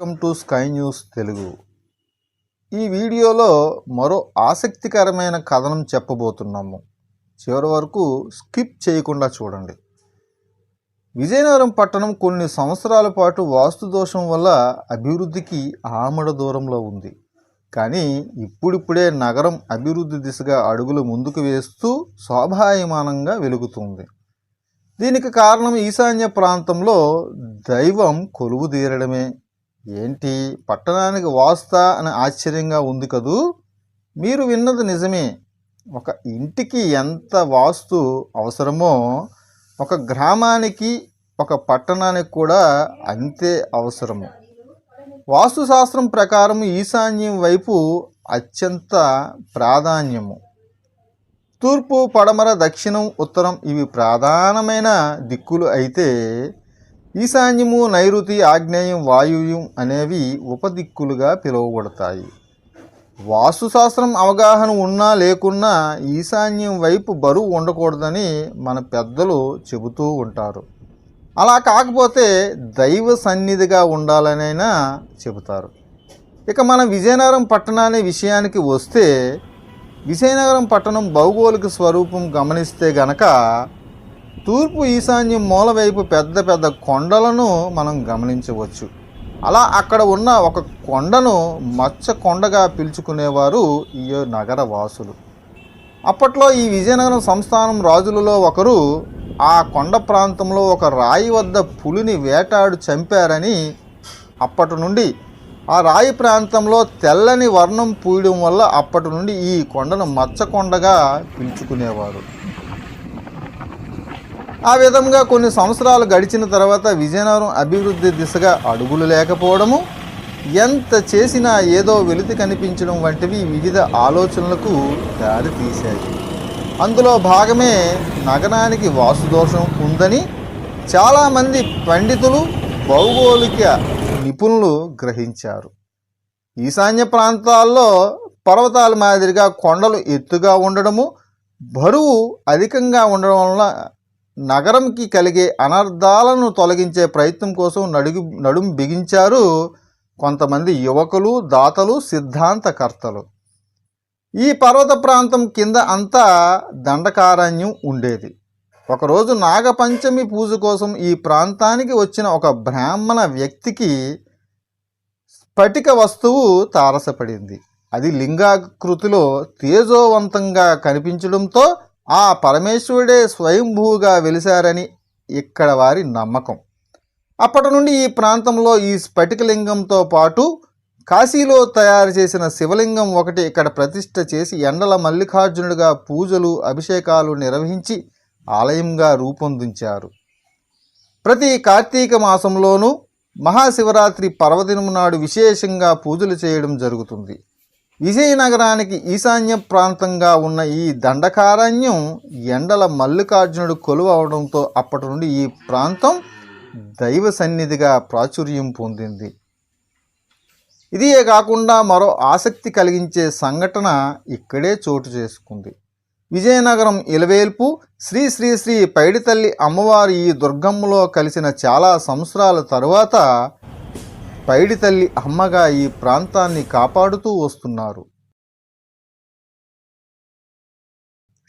Welcome to Sky News Telugu. ఈ వీడియోలో మరో ఆసక్తికరమైన కథనం చెప్పబోతున్నాము. చివరి వరకు స్కిప్ చేయకుండా చూడండి. విజయనగరం పట్టణం కొన్ని సంవత్సరాల పాటు వాస్తు దోషం వల్ల అభివృద్ధికి ఆమడ దూరంలో ఉంది. కానీ ఇప్పుడిప్పుడే నగరం అభివృద్ధి దిశగా అడుగులు ముందుకు వేస్తూ శోభాయమానంగా వెలుగుతుంది. దీనికి కారణం ఈశాన్య ప్రాంతంలో దైవం కొలువు తీరడమే ఏంటి? పట్టణానికి వాస్తా అని ఆశ్చర్యంగా ఉంది కదూ? మీరు విన్నది నిజమే. ఒక ఇంటికి ఎంత వాస్తు అవసరమో ఒక గ్రామానికి ఒక పట్టణానికి కూడా అంతే అవసరము. వాస్తుశాస్త్రం ప్రకారం ఈశాన్యం వైపు అత్యంత ప్రాధాన్యము. తూర్పు పడమర దక్షిణం ఉత్తరం ఇవి ప్రధానమైన దిక్కులు అయితే ఈశాన్యము నైరుతి ఆగ్నేయం వాయువ్యం అనేవి ఉపదిక్కులుగా పిలువబడతాయి. వాస్తుశాస్త్రం అవగాహన ఉన్నా లేకున్నా ఈశాన్యం వైపు బరువు ఉండకూడదని మన పెద్దలు చెబుతూ ఉంటారు. అలా కాకపోతే దైవ సన్నిధిగా ఉండాలనైనా చెబుతారు. ఇక మన విజయనగరం పట్టణాన్ని విషయానికి వస్తే విజయనగరం పట్టణం భౌగోళిక స్వరూపం గమనిస్తే గనక తూర్పు ఈశాన్యం మూలవైపు పెద్ద పెద్ద కొండలను మనం గమనించవచ్చు. అలా అక్కడ ఉన్న ఒక కొండను మచ్చ కొండగా పిలుచుకునేవారు ఈ నగర వాసులు. అప్పట్లో ఈ విజయనగరం సంస్థానం రాజులలో ఒకరు ఆ కొండ ప్రాంతంలో ఒక రాయి వద్ద పులిని వేటాడు చంపారని అప్పటి నుండి ఆ రాయి ప్రాంతంలో తెల్లని వర్ణం పూయడం వల్ల అప్పటి నుండి ఈ కొండను మచ్చకొండగా పిలుచుకునేవారు. ఆ విధంగా కొన్ని సంవత్సరాలు గడిచిన తర్వాత విజయనగరం అభివృద్ధి దిశగా అడుగులు లేకపోవడము ఎంత చేసినా ఏదో వెలితి కనిపించడం వంటివి వివిధ ఆలోచనలకు దారి తీశాయి. అందులో భాగమే నగరానికి వాసుదోషం ఉందని చాలామంది పండితులు భౌగోళిక నిపుణులు గ్రహించారు. ఈశాన్య ప్రాంతాల్లో పర్వతాల మాదిరిగా కొండలు ఎత్తుగా ఉండడము బరువు అధికంగా ఉండడం వలన నగరంకి కలిగే అనర్థాలను తొలగించే ప్రయత్నం కోసం నడుగు నడుం బిగించారు కొంతమంది యువకులు దాతలు సిద్ధాంతకర్తలు. ఈ పర్వత ప్రాంతం కింద అంతా దండకారణ్యం ఉండేది. ఒకరోజు నాగపంచమి పూజ కోసం ఈ ప్రాంతానికి వచ్చిన ఒక బ్రాహ్మణ వ్యక్తికి స్ఫటిక వస్తువు తారసపడింది. అది లింగాకృతిలో తేజోవంతంగా కనిపించడంతో ఆ పరమేశ్వరుడే స్వయంభూగా వెలిశారని ఇక్కడ వారి నమ్మకం. అప్పటి నుండి ఈ ప్రాంతంలో ఈ స్ఫటికలింగంతో పాటు కాశీలో తయారు చేసిన శివలింగం ఒకటి ఇక్కడ ప్రతిష్ట చేసి ఎండల మల్లికార్జునుడిగా పూజలు అభిషేకాలు నిర్వహించి ఆలయంగా రూపొందించారు. ప్రతి కార్తీక మాసంలోనూ మహాశివరాత్రి పర్వదినం నాడు విశేషంగా పూజలు చేయడం జరుగుతుంది. విజయనగరానికి ఈశాన్య ప్రాంతంగా ఉన్న ఈ దండకారణ్యం ఎండల మల్లికార్జునుడు కొలువవడంతో అప్పటి నుండి ఈ ప్రాంతం దైవ సన్నిధిగా ప్రాచుర్యం పొందింది. ఇదియే కాకుండా మరో ఆసక్తి కలిగించే సంఘటన ఇక్కడే చోటు చేసుకుంది. విజయనగరం ఇలవేల్పు శ్రీ శ్రీ శ్రీ పైడితల్లి అమ్మవారి ఈ దుర్గమ్మలో కలిసిన చాలా సంవత్సరాల తరువాత పైడితల్లి అమ్మగా ఈ ప్రాంతాన్ని కాపాడుతూ వస్తున్నారు.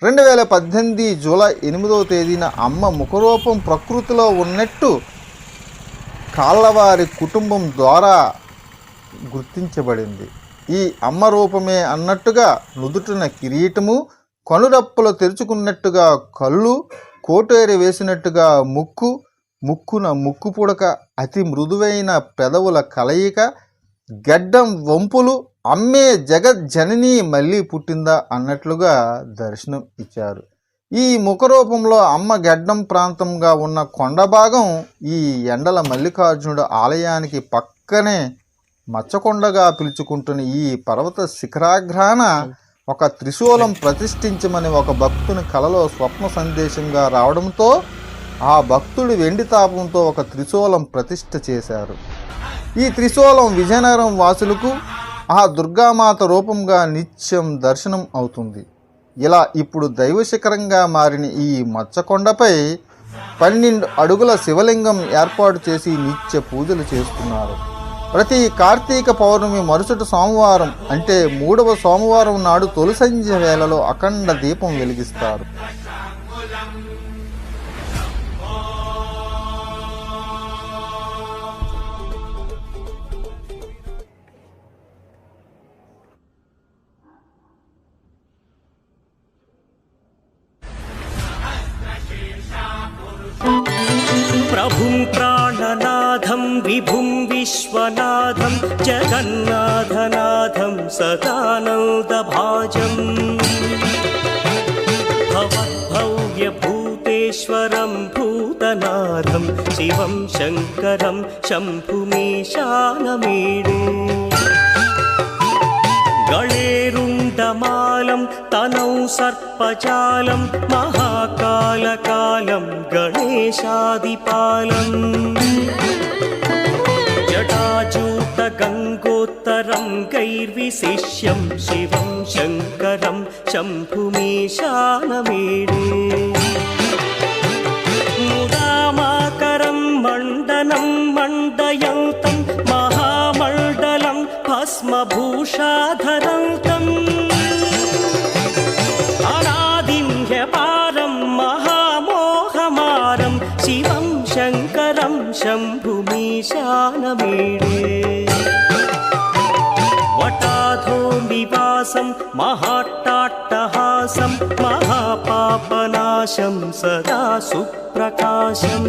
రెండు వేల పద్దెనిమిది జూలై ఎనిమిదవ తేదీన అమ్మ ముఖరూపం ప్రకృతిలో ఉన్నట్టు కాళ్ళవారి కుటుంబం ద్వారా గుర్తించబడింది. ఈ అమ్మ రూపమే అన్నట్టుగా నుదుటిన కిరీటము కనురప్పులు తెరుచుకున్నట్టుగా కళ్ళు కోటేరి వేసినట్టుగా ముక్కు ముక్కున ముక్కు పుడక అతి మృదువైన పెదవుల కలయిక గడ్డం వంపులు అమ్మే జగజ్జనని మళ్ళీ పుట్టిందా అన్నట్లుగా దర్శనం ఇచ్చారు. ఈ ముఖరూపంలో అమ్మ గడ్డం ప్రాంతంగా ఉన్న కొండ భాగం ఈ ఎండల మల్లికార్జునుడు ఆలయానికి పక్కనే మచ్చకొండగా పిలుచుకుంటున్న ఈ పర్వత శిఖరాగ్రాన ఒక త్రిశూలం ప్రతిష్ఠించమని ఒక భక్తుని కలలో స్వప్న సందేశంగా రావడంతో ఆ భక్తుడి వెండి తాపంతో ఒక త్రిశూలం ప్రతిష్ఠ చేశారు. ఈ త్రిశూలం విజయనగరం వాసులకు ఆ దుర్గామాత రూపంగా నిత్యం దర్శనం అవుతుంది. ఇలా ఇప్పుడు దైవశిఖరంగా మారిన ఈ మచ్చకొండపై పన్నెండు అడుగుల శివలింగం ఏర్పాటు చేసి నిత్య పూజలు చేస్తున్నారు. ప్రతి కార్తీక పౌర్ణమి మరుసటి సోమవారం అంటే మూడవ సోమవారం నాడు తొలి సంధ్య వేళలో అఖండ దీపం వెలిగిస్తారు. विश्वनाथं जगन्नाथनाथं सदानन्दभाजम् भवद्भव्यभूतेश्वरं भूतनाथं शिवं शङ्करं शम्भुमीशानमीडे गणेरुण्डमालं तनौ सर्पजालं महाकालकालं गणेशादिपालम् जटाजूतगङ्गोत्तरं गैर्विशिष्यं शिवं शङ्करं शम्भुमीशानमीडे मुदामाकरं मण्डनं मण्डयन्तं महामण्डलं भस्मभूषाधरन्तम् శంకరం శంభుమీశానమీడే వటాధో నివాసం మహాట్టాట్టహాసం మహాపాపనాశం సదా సుప్రకాశం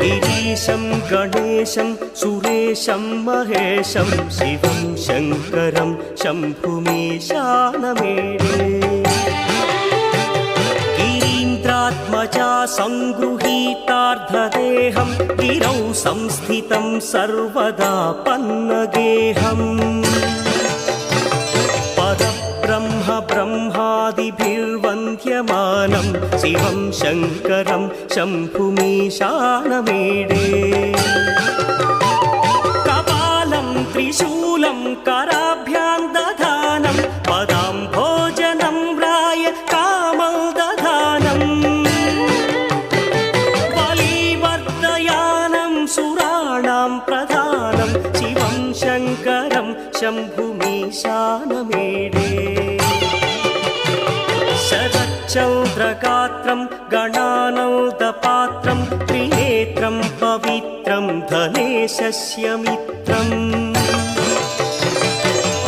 గిరీశం గణేశం సురేశం మహేశం శివం శంకరం శంభుమీశానమేడే सङ्गृहीतार्धदेहं गिरौ संस्थितं सर्वदा पन्नगेहम् पदब्रह्म ब्रह्मादिभिर्वन्द्यमानं शिवं शङ्करं शम्भुमीशानमेडे कपालं त्रिशूलं कराभ्यां शम्भुमीशानमेडे शरच्चन्द्रगात्रं गणानौदपात्रं त्रिनेत्रं पवित्रं धनेशस्य मित्रम्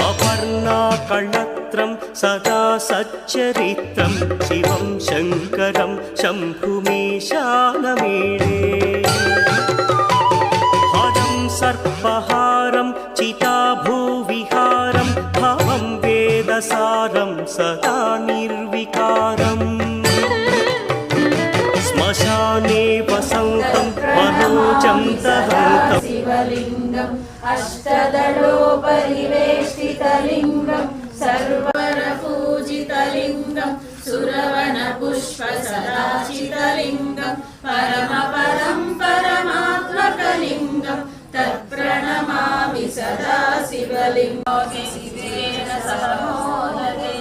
अपर्णाकळत्रं सदा सच्चरित्रं शिवं शङ्करं शम्भुमीशानमेडे हरं सर्पहारं सदा निर्विकारम् श्मशाने वसन्तं मनोजं दहन्तम् शिवलिङ्गम् अष्टदलोपरिवेष्टितलिङ्गम् सर्वरपूजितलिङ्गम् सुरवनपुष्पसदाचितलिङ्गम् परमपरं परमात्मकलिङ्गम् तत्प्रणमामि सदा शिवलिङ्गे शिवेन सह मोदते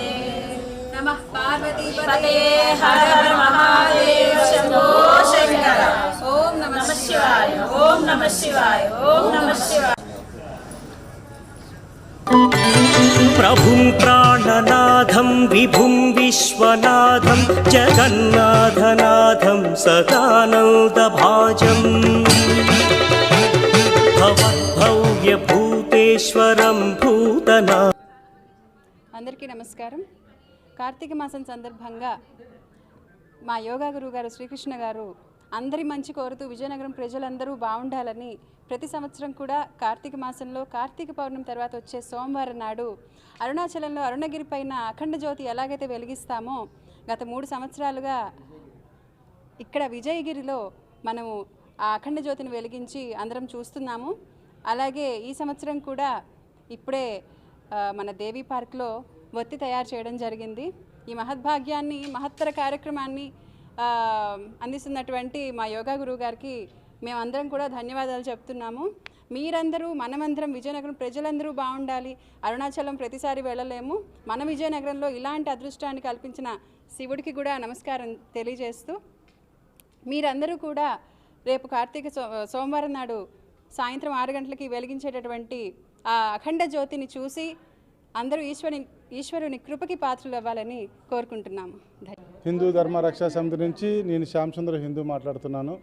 नमः पार्वतीपते हर हर महादेव शम्भो शङ्कर ॐ नमः शिवाय ॐ नमः शिवाय ॐ नमः शिवाय प्रभुं प्राणनाथं विभुं विश्वनाथं जगन्नाथनाथं सदानन्दभाजम् भवद्भव्यभूतेश्वरं भूतना అందరికీ నమస్కారం కార్తీక మాసం సందర్భంగా మా యోగా గురువు గారు శ్రీకృష్ణ గారు అందరి మంచి కోరుతూ విజయనగరం ప్రజలందరూ బాగుండాలని ప్రతి సంవత్సరం కూడా కార్తీక మాసంలో కార్తీక పౌర్ణమి తర్వాత వచ్చే సోమవారం నాడు అరుణాచలంలో అరుణగిరి పైన అఖండ జ్యోతి ఎలాగైతే వెలిగిస్తామో గత మూడు సంవత్సరాలుగా ఇక్కడ విజయగిరిలో మనము ఆ అఖండ జ్యోతిని వెలిగించి అందరం చూస్తున్నాము. అలాగే ఈ సంవత్సరం కూడా ఇప్పుడే మన దేవీ పార్క్లో ఒత్తి తయారు చేయడం జరిగింది. ఈ మహద్భాగ్యాన్ని మహత్తర కార్యక్రమాన్ని అందిస్తున్నటువంటి మా యోగా గురువు గారికి మేమందరం కూడా ధన్యవాదాలు చెప్తున్నాము. మీరందరూ మనమందరం విజయనగరం ప్రజలందరూ బాగుండాలి. అరుణాచలం ప్రతిసారి వెళ్ళలేము. మన విజయనగరంలో ఇలాంటి అదృష్టాన్ని కల్పించిన శివుడికి కూడా నమస్కారం తెలియజేస్తూ మీరందరూ కూడా రేపు కార్తీక సో సోమవారం నాడు సాయంత్రం ఆరు గంటలకి వెలిగించేటటువంటి ఆ అఖండ జ్యోతిని చూసి అందరూ ఈశ్వరుని ఈశ్వరుని కృపకి పాత్రలు అవ్వాలని కోరుకుంటున్నాము హిందూ ధర్మ రక్షా సమితి నుంచి నేను శ్యామచంద్ర హిందూ మాట్లాడుతున్నాను.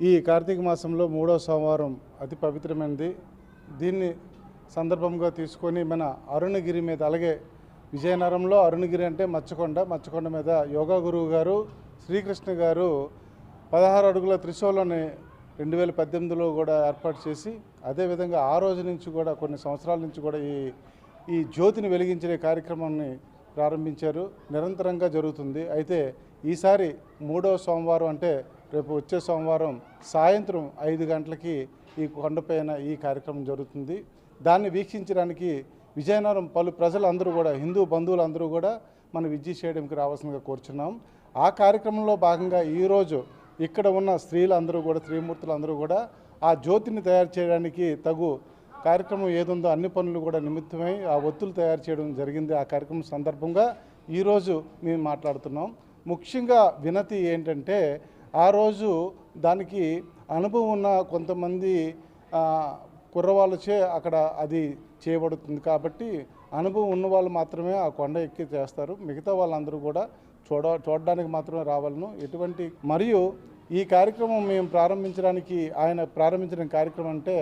ఈ కార్తీక మాసంలో మూడో సోమవారం అతి పవిత్రమైనది. దీన్ని సందర్భంగా తీసుకొని మన అరుణగిరి మీద అలాగే విజయనగరంలో అరుణగిరి అంటే మచ్చకొండ మచ్చకొండ మీద యోగా గురువు గారు శ్రీకృష్ణ గారు పదహారు అడుగుల త్రిశూలని రెండు వేల పద్దెనిమిదిలో కూడా ఏర్పాటు చేసి అదేవిధంగా ఆ రోజు నుంచి కూడా కొన్ని సంవత్సరాల నుంచి కూడా ఈ ఈ జ్యోతిని వెలిగించే కార్యక్రమాన్ని ప్రారంభించారు. నిరంతరంగా జరుగుతుంది. అయితే ఈసారి మూడో సోమవారం అంటే రేపు వచ్చే సోమవారం సాయంత్రం ఐదు గంటలకి ఈ కొండపైన ఈ కార్యక్రమం జరుగుతుంది. దాన్ని వీక్షించడానికి విజయనగరం పలు ప్రజలందరూ కూడా హిందూ బంధువులందరూ కూడా మన విజయ స్టేడియంకి రావాల్సిందిగా కోరుచున్నాం. ఆ కార్యక్రమంలో భాగంగా ఈరోజు ఇక్కడ ఉన్న స్త్రీలందరూ కూడా స్త్రీమూర్తులు అందరూ కూడా ఆ జ్యోతిని తయారు చేయడానికి తగు కార్యక్రమం ఏదుందో అన్ని పనులు కూడా నిమిత్తమై ఆ ఒత్తులు తయారు చేయడం జరిగింది ఆ కార్యక్రమం సందర్భంగా ఈరోజు మేము మాట్లాడుతున్నాం. ముఖ్యంగా వినతి ఏంటంటే ఆ రోజు దానికి అనుభవం ఉన్న కొంతమంది కుర్రవాళ్ళచే అక్కడ అది చేయబడుతుంది కాబట్టి అనుభవం ఉన్న వాళ్ళు మాత్రమే ఆ కొండ ఎక్కి చేస్తారు. మిగతా వాళ్ళందరూ కూడా చూడ చూడడానికి మాత్రమే రావాలను. ఎటువంటి మరియు ఈ కార్యక్రమం మేము ప్రారంభించడానికి ఆయన ప్రారంభించిన కార్యక్రమం అంటే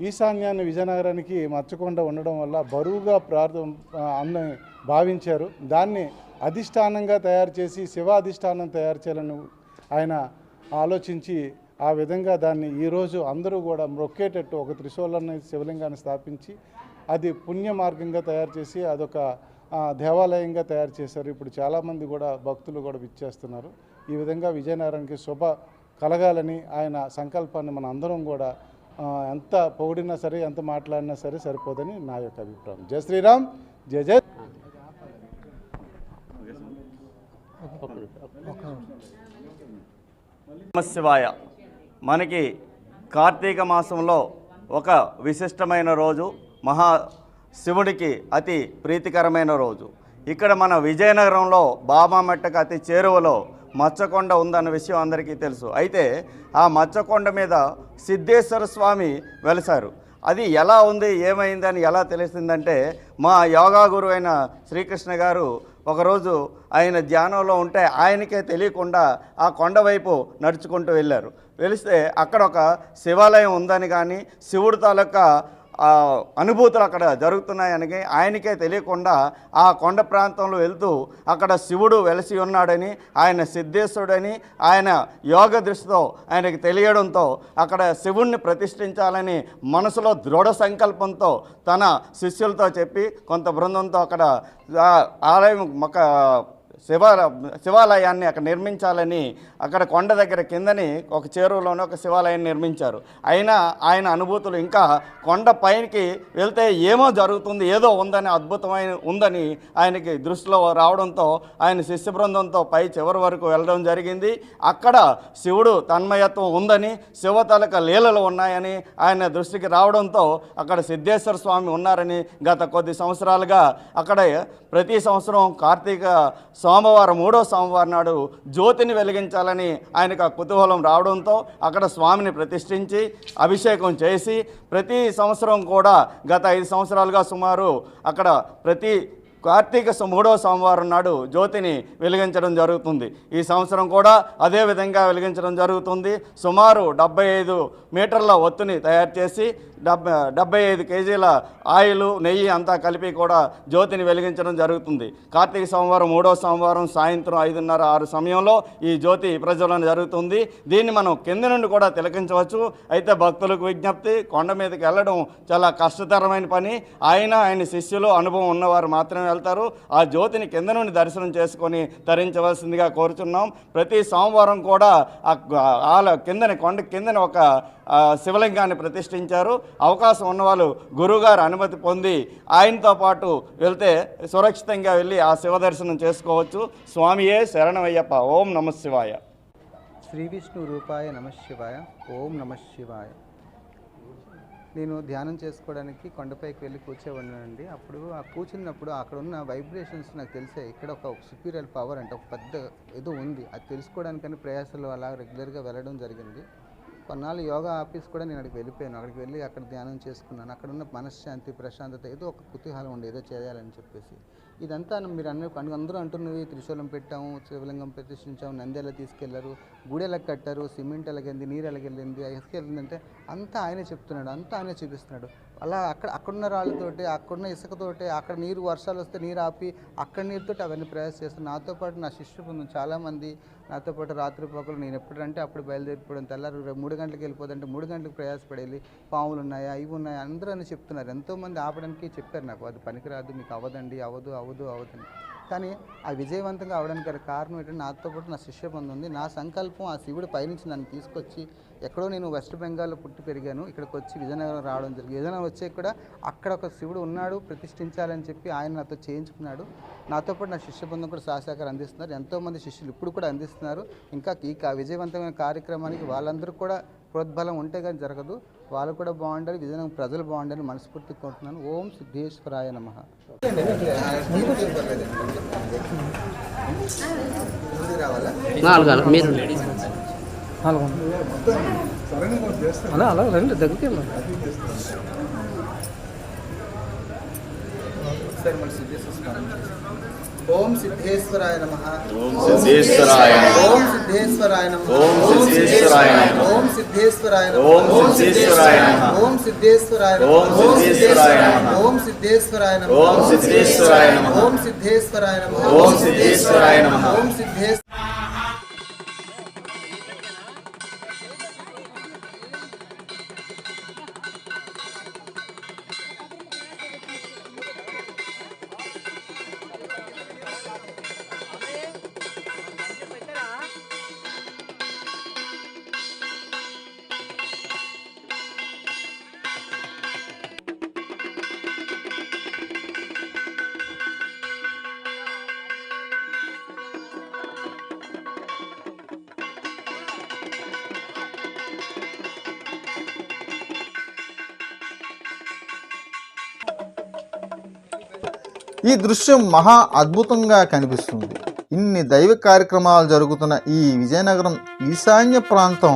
ఈశాన్యాన్ని విజయనగరానికి మచ్చకుండా ఉండడం వల్ల బరువుగా ప్రార్థన అన్న భావించారు. దాన్ని అధిష్టానంగా తయారు చేసి శివ అధిష్టానం తయారు చేయాలని ఆయన ఆలోచించి ఆ విధంగా దాన్ని ఈరోజు అందరూ కూడా మొక్కేటట్టు ఒక త్రిశూలాన్ని శివలింగాన్ని స్థాపించి అది పుణ్య మార్గంగా తయారు చేసి అదొక దేవాలయంగా తయారు చేశారు. ఇప్పుడు చాలామంది కూడా భక్తులు కూడా విచ్చేస్తున్నారు. ఈ విధంగా విజయనగరానికి శుభ కలగాలని ఆయన సంకల్పాన్ని మన అందరం కూడా ఎంత పొగిడినా సరే ఎంత మాట్లాడినా సరే సరిపోదని నా యొక్క అభిప్రాయం. జై శ్రీరామ్ జయ జయ శివాయ మనకి కార్తీక మాసంలో ఒక విశిష్టమైన రోజు మహా శివుడికి అతి ప్రీతికరమైన రోజు. ఇక్కడ మన విజయనగరంలో బాబామెట్టకు అతి చేరువలో మచ్చకొండ ఉందన్న విషయం అందరికీ తెలుసు. అయితే ఆ మచ్చకొండ మీద సిద్ధేశ్వర స్వామి వెలిసారు అది ఎలా ఉంది? ఏమైందని ఎలా తెలిసిందంటే మా యోగా గురువు అయిన శ్రీకృష్ణ గారు ఒకరోజు ఆయన ధ్యానంలో ఉంటే ఆయనకే తెలియకుండా ఆ కొండ వైపు నడుచుకుంటూ వెళ్ళారు. వెలిస్తే అక్కడ ఒక శివాలయం ఉందని కానీ శివుడు తాలూకా అనుభూతులు అక్కడ జరుగుతున్నాయని ఆయనకే తెలియకుండా ఆ కొండ ప్రాంతంలో వెళ్తూ అక్కడ శివుడు వెలసి ఉన్నాడని ఆయన సిద్ధేశ్వరుడని ఆయన యోగ దృష్టితో ఆయనకి తెలియడంతో అక్కడ శివుణ్ణి ప్రతిష్ఠించాలని మనసులో దృఢ సంకల్పంతో తన శిష్యులతో చెప్పి కొంత బృందంతో అక్కడ ఆలయం ఒక శివ శివాలయాన్ని అక్కడ నిర్మించాలని అక్కడ కొండ దగ్గర కిందని ఒక చేరువలోనే ఒక శివాలయాన్ని నిర్మించారు. అయినా ఆయన అనుభూతులు ఇంకా కొండ పైకి వెళ్తే ఏమో జరుగుతుంది ఏదో ఉందని అద్భుతమైన ఉందని ఆయనకి దృష్టిలో రావడంతో ఆయన శిష్య బృందంతో పై చివరి వరకు వెళ్ళడం జరిగింది. అక్కడ శివుడు తన్మయత్వం ఉందని శివతలక లీలలు ఉన్నాయని ఆయన దృష్టికి రావడంతో అక్కడ సిద్ధేశ్వర స్వామి ఉన్నారని గత కొద్ది సంవత్సరాలుగా అక్కడ ప్రతి సంవత్సరం కార్తీక సోమవారం మూడో సోమవారం నాడు జ్యోతిని వెలిగించాలని ఆయనకు ఆ కుతూహలం రావడంతో అక్కడ స్వామిని ప్రతిష్ఠించి అభిషేకం చేసి ప్రతి సంవత్సరం కూడా గత ఐదు సంవత్సరాలుగా సుమారు అక్కడ ప్రతి కార్తీక మూడో సోమవారం నాడు జ్యోతిని వెలిగించడం జరుగుతుంది. ఈ సంవత్సరం కూడా అదే విధంగా వెలిగించడం జరుగుతుంది. సుమారు డెబ్బై ఐదు మీటర్ల ఒత్తుని తయారు చేసి డెబ్బై ఐదు కేజీల ఆయిల్ నెయ్యి అంతా కలిపి కూడా జ్యోతిని వెలిగించడం జరుగుతుంది. కార్తీక సోమవారం మూడో సోమవారం సాయంత్రం ఐదున్నర ఆరు సమయంలో ఈ జ్యోతి ప్రజ్వలన జరుగుతుంది. దీన్ని మనం కింద నుండి కూడా తిలకించవచ్చు. అయితే భక్తులకు విజ్ఞప్తి కొండ మీదకి వెళ్ళడం చాలా కష్టతరమైన పని. ఆయన ఆయన శిష్యులు అనుభవం ఉన్నవారు మాత్రమే వెళ్తారు. ఆ జ్యోతిని కింద నుండి దర్శనం చేసుకొని తరించవలసిందిగా కోరుచున్నాం. ప్రతి సోమవారం కూడా ఆ ఆల కిందని కొండ కిందని ఒక శివలింగాన్ని ప్రతిష్ఠించారు. అవకాశం ఉన్నవాళ్ళు గురువుగారు అనుమతి పొంది ఆయనతో పాటు వెళ్తే సురక్షితంగా వెళ్ళి ఆ శివ దర్శనం చేసుకోవచ్చు. స్వామియే శరణమయ్యప్ప. ఓం నమ శివాయ. శ్రీ విష్ణు రూపాయ నమ శివాయ. ఓం నమ శివాయ. నేను ధ్యానం చేసుకోవడానికి కొండపైకి వెళ్ళి కూర్చోవన్నానండి. అప్పుడు ఆ కూర్చున్నప్పుడు అక్కడ ఉన్న వైబ్రేషన్స్ నాకు తెలిసే ఇక్కడ ఒక సుపీరియర్ పవర్ అంటే ఒక పెద్ద ఏదో ఉంది. అది తెలుసుకోవడానికని ప్రయాసాలు అలా రెగ్యులర్గా వెళ్ళడం జరిగింది. కొన్నాళ్ళు యోగా ఆఫీస్ కూడా నేను అక్కడికి వెళ్ళిపోయాను. అక్కడికి వెళ్ళి అక్కడ ధ్యానం చేసుకున్నాను. అక్కడ ఉన్న మనశ్శాంతి ప్రశాంతత ఏదో ఒక కుతూహలం ఉండే ఏదో చేయాలని చెప్పేసి. ఇదంతా మీరు అన్ని- అందరూ అంటున్నవి త్రిశూలం పెట్టాము శివలింగం ప్రతిష్ఠించాము నందేలా తీసుకెళ్ళారు గుడి ఎలా కట్టారు సిమెంట్ ఎలాగైంది నీరు ఎలాగెళ్ళింది ఎలాగెళ్ళిందంటే అంతా ఆయనే చెప్తున్నాడు అంతా ఆయనే చూపిస్తున్నాడు. అలా అక్కడ అక్కడున్న రాళ్ళతోటి అక్కడున్న ఇసుకతోటి అక్కడ నీరు వర్షాలు వస్తే నీరు ఆపి అక్కడ నీరుతోటి అవన్నీ ప్రయాస చేస్తాను నాతో పాటు నా శిష్యు బృందం చాలామంది నాతో పాటు రాత్రిపూకలు నేను ఎప్పుడంటే అప్పుడు బయలుదేరిపోవడం తెల్లారు మూడు గంటలకు వెళ్ళిపోతుంటే మూడు గంటలకు ప్రయాసపడేది. పాములు ఉన్నాయా? ఇవి ఉన్నాయా? అందరూ అని చెప్తున్నారు. ఎంతోమంది ఆపడానికి చెప్పారు నాకు అది పనికిరాదు మీకు అవ్వదండి అవ్వదు అవ్వదు అవ్వదండి కానీ ఆ విజయవంతంగా అవడానికి గల కారణం ఏంటంటే నాతో పాటు నా శిష్య ఉంది. నా సంకల్పం ఆ శివుడు పైనుంచి నన్ను తీసుకొచ్చి ఎక్కడో నేను వెస్ట్ బెంగాల్లో పుట్టి పెరిగాను. ఇక్కడికి వచ్చి విజయనగరం రావడం జరిగింది. విజయనగరం వచ్చే కూడా అక్కడ ఒక శివుడు ఉన్నాడు ప్రతిష్ఠించాలని చెప్పి ఆయన నాతో చేయించుకున్నాడు. నాతో పాటు నా శిష్య బృందం కూడా సహసహకారం అందిస్తున్నారు. ఎంతోమంది శిష్యులు ఇప్పుడు కూడా అందిస్తున్నారు. ఇంకా ఈ విజయవంతమైన కార్యక్రమానికి వాళ్ళందరూ కూడా ప్రోద్బలం ఉంటే కానీ జరగదు. వాళ్ళు కూడా బాగుండాలి విజయనగరం ప్రజలు బాగుండాలని మనస్ఫూర్తి కోరుతున్నాను. ఓం సిద్ధేశ్వరాయ నమ. అలా అలా రండి దగ్గరికి వెళ్ళండి. ఓం సిద్ధేశ్వరాయ నమ ఓం సిద్ధేశ్వరాయ. ఓం సిద్ధేశ్వరాయ నమ ఓం సిద్ధేశ్వరాయ. ఓం సిద్ధేశ్వరాయ ఓం సిద్ధేశ్వరాయ. ఓం సిద్ధేశ్వరాయ ఓం సిద్ధేశ్వరాయ. ఓం సిద్ధేశ్వరాయ ఓం సిద్ధేశ్వరాయ. ఓం సిద్ధేశ్వరాయ ఓం. ఓం ఈ దృశ్యం మహా అద్భుతంగా కనిపిస్తుంది. ఇన్ని దైవ కార్యక్రమాలు జరుగుతున్న ఈ విజయనగరం ఈశాన్య ప్రాంతం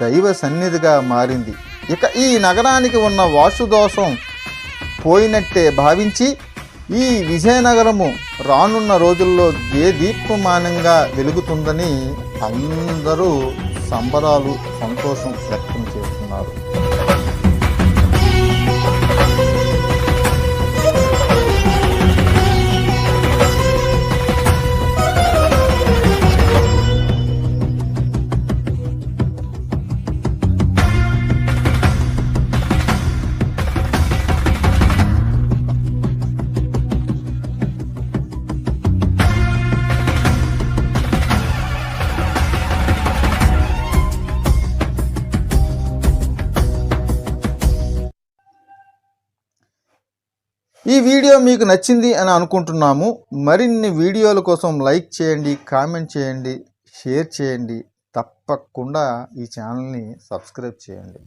దైవ సన్నిధిగా మారింది. ఇక ఈ నగరానికి ఉన్న వాసుదోషం పోయినట్టే భావించి ఈ విజయనగరము రానున్న రోజుల్లో ఏ దీపమానంగా వెలుగుతుందని అందరూ సంబరాలు సంతోషం వ్యక్తం చేస్తున్నారు. ఈ వీడియో మీకు నచ్చింది అని అనుకుంటున్నాము. మరిన్ని వీడియోల కోసం లైక్ చేయండి కామెంట్ చేయండి షేర్ చేయండి. తప్పకుండా ఈ ఛానల్ని సబ్స్క్రైబ్ చేయండి.